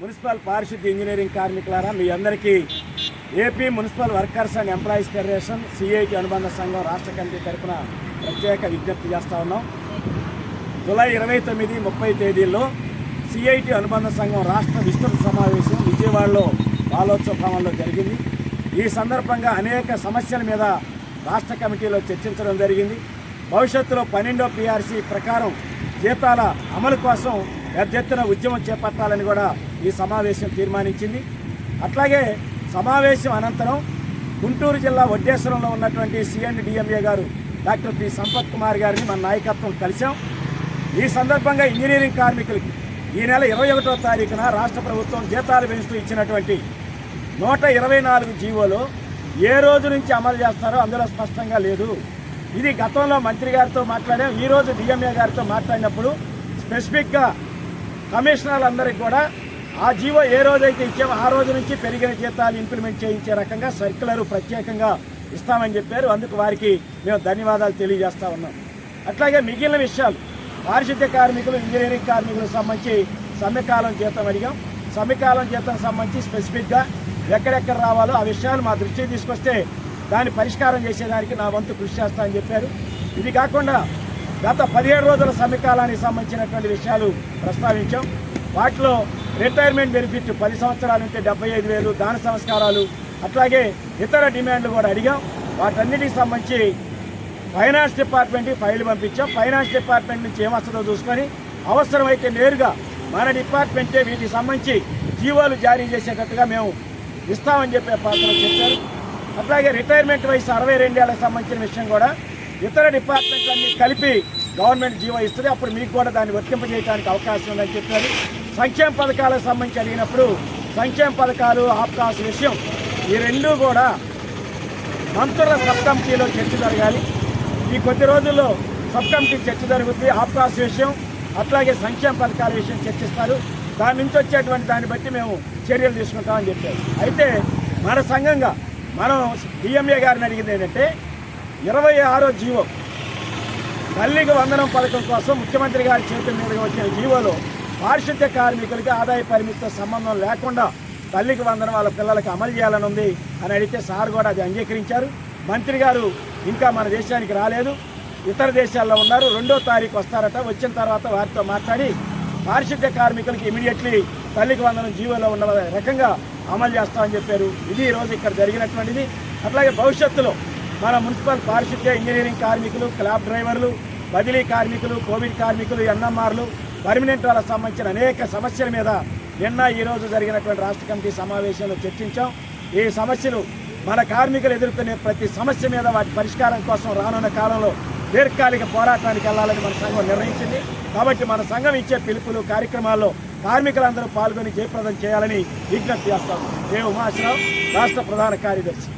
Municipal పారిశుద్ధ్య engineering కార్మికులారా మీ అందరికీ AP municipal workers and employees federation CIT అనుబంధ సంఘం రాష్ట్ర కమిటీ తరఫున ప్రత్యేక విజ్ఞప్తి చేస్తా ఉన్నాం. జూలై ఇరవై తొమ్మిది ముప్పై తేదీల్లో సిఐటి అనుబంధ సంఘం రాష్ట్ర విస్తృత సమావేశం విజయవాడలో బాలోత్సవ భవన్లో జరిగింది. ఈ సందర్భంగా అనేక సమస్యల మీద రాష్ట్ర కమిటీలో చర్చించడం జరిగింది. భవిష్యత్తులో పన్నెండో పిఆర్సీ ప్రకారం జీతాల అమలు కోసం పెద్ద ఎత్తున ఉద్యమం చేపట్టాలని కూడా ఈ సమావేశం తీర్మానించింది. అట్లాగే సమావేశం అనంతరం గుంటూరు జిల్లా వడ్డేశ్వరంలో ఉన్నటువంటి సిఎండ్ డిఎంఏ గారు డాక్టర్ పి సంపత్ కుమార్ గారిని మన నాయకత్వం కలిశాం. ఈ సందర్భంగా ఇంజనీరింగ్ కార్మికులకి ఈ నెల ఇరవై ఒకటో తారీఖున రాష్ట్ర ప్రభుత్వం జీతాలు పెంచుతూ ఇచ్చినటువంటి నూట ఇరవై నాలుగు జీవోలు ఏ రోజు నుంచి అమలు చేస్తారో అందులో స్పష్టంగా లేదు. ఇది గతంలో మంత్రి గారితో మాట్లాడాం. ఈ రోజు డిఎంఏ గారితో మాట్లాడినప్పుడు స్పెసిఫిక్గా కమిషనర్లందరికీ కూడా ఆ జీవో ఏ రోజైతే ఇచ్చామో ఆ రోజు నుంచి పెరిగిన జీతాలు ఇంప్లిమెంట్ చేయించే రకంగా సర్క్యులర్ ప్రత్యేకంగా ఇస్తామని చెప్పారు. అందుకు వారికి మేము ధన్యవాదాలు తెలియజేస్తా ఉన్నాం. అట్లాగే మిగిలిన విషయాలు పారిశుద్ధ్య కార్మికులు ఇంజనీరింగ్ కార్మికులకు సంబంధించి సమ్మెకాలం జీతం అడిగాం. సమ్మెకాలం జీతం సంబంధించి స్పెసిఫిక్గా ఎక్కడెక్కడ రావాలో ఆ విషయాలు మా దృష్టికి తీసుకొస్తే దాన్ని పరిష్కారం చేసేదానికి నా వంతు కృషి చేస్తానని చెప్పారు. ఇది కాకుండా గత పదిహేడు రోజుల సమీకాలానికి సంబంధించినటువంటి విషయాలు ప్రస్తావించాం. వాటిలో రిటైర్మెంట్ బెనిఫిట్ పది సంవత్సరాల నుంచి డెబ్బై ఐదు వేలు దాన సంస్కారాలు అట్లాగే ఇతర డిమాండ్లు కూడా అడిగాం. వాటన్నిటికి సంబంధించి ఫైనాన్స్ డిపార్ట్మెంట్కి ఫైల్ పంపించాం. ఫైనాన్స్ డిపార్ట్మెంట్ నుంచి ఏమొస్తుందో చూసుకొని అవసరమైతే నేరుగా మన డిపార్ట్మెంటే వీటికి సంబంధించి జీవోలు జారీ చేసేటట్టుగా మేము ఇస్తామని చెప్పే పాత్ర చెప్పారు అట్లాగే రిటైర్మెంట్ వయసు అరవై రెండేళ్ళకు సంబంధించిన విషయం కూడా ఇతర డిపార్ట్మెంట్లన్నీ కలిపి గవర్నమెంట్ జీవో ఇస్తుంది. అప్పుడు మీకు కూడా దాన్ని వర్తింపజేయడానికి అవకాశం ఉందని చెప్పారు. సంక్షేమ పథకాలకు సంబంధించి అడిగినప్పుడు సంక్షేమ పథకాలు ఆప్కాస్ విషయం ఈ రెండూ కూడా మంత్రుల సబ్ కమిటీలో చర్చ జరగాలి. ఈ కొద్ది రోజుల్లో సబ్ కమిటీ చర్చ జరుగుతుంది ఆప్కాస్ విషయం అట్లాగే సంక్షేమ పథకాల విషయం చర్చిస్తారు. దాని నుంచి వచ్చేటువంటి దాన్ని బట్టి మేము చర్యలు తీసుకుంటామని చెప్పారు. అయితే మన సంఘంగా మనం డిఎంఏ గారిని అడిగింది ఏంటంటే ఇరవై ఆరో జీవో. తల్లికి వందనం పథకం కోసం ముఖ్యమంత్రి గారి చేతుల మీదుగా వచ్చిన జీవోలో పారిశుద్ధ్య కార్మికులకి ఆదాయ పరిమితితో సంబంధం లేకుండా తల్లికి వందనం వాళ్ళ పిల్లలకు అమలు చేయాలని ఉంది అని అడిగితే సార్ కూడా అది అంగీకరించారు. మంత్రి గారు ఇంకా మన దేశానికి రాలేదు. ఇతర దేశాల్లో ఉన్నారు. రెండో తారీఖు వస్తారట. వచ్చిన తర్వాత వారితో మాట్లాడి పారిశుద్ధ్య కార్మికులకి ఇమీడియట్లీ తల్లికి వందనం జీవోలో ఉన్న రకంగా అమలు చేస్తామని చెప్పారు. ఇది ఈరోజు ఇక్కడ జరిగినటువంటిది. అట్లాగే భవిష్యత్తులో మన మున్సిపల్ పారిశుద్ధ్య ఇంజనీరింగ్ కార్మికులు క్లాబ్ డ్రైవర్లు బదిలీ కార్మికులు కోవిడ్ కార్మికులు ఎన్ఎంఆర్లు పర్మనెంట్ వాళ్ళకి సంబంధించిన అనేక సమస్యల మీద నిన్న ఈరోజు జరిగినటువంటి రాష్ట్ర కమిటీ సమావేశంలో చర్చించాం. ఈ సమస్యలు మన కార్మికులు ఎదుర్కొనే ప్రతి సమస్య మీద వాటి పరిష్కారం కోసం రానున్న కాలంలో దీర్ఘకాలిక పోరాటానికి వెళ్ళాలని మన సంఘం నిర్ణయించింది. కాబట్టి మన సంఘం ఇచ్చే పిలుపులు కార్యక్రమాల్లో కార్మికులందరూ పాల్గొని జయప్రదం చేయాలని విజ్ఞప్తి చేస్తాం. ఏ మహాశ్రావు రాష్ట్ర ప్రధాన కార్యదర్శి.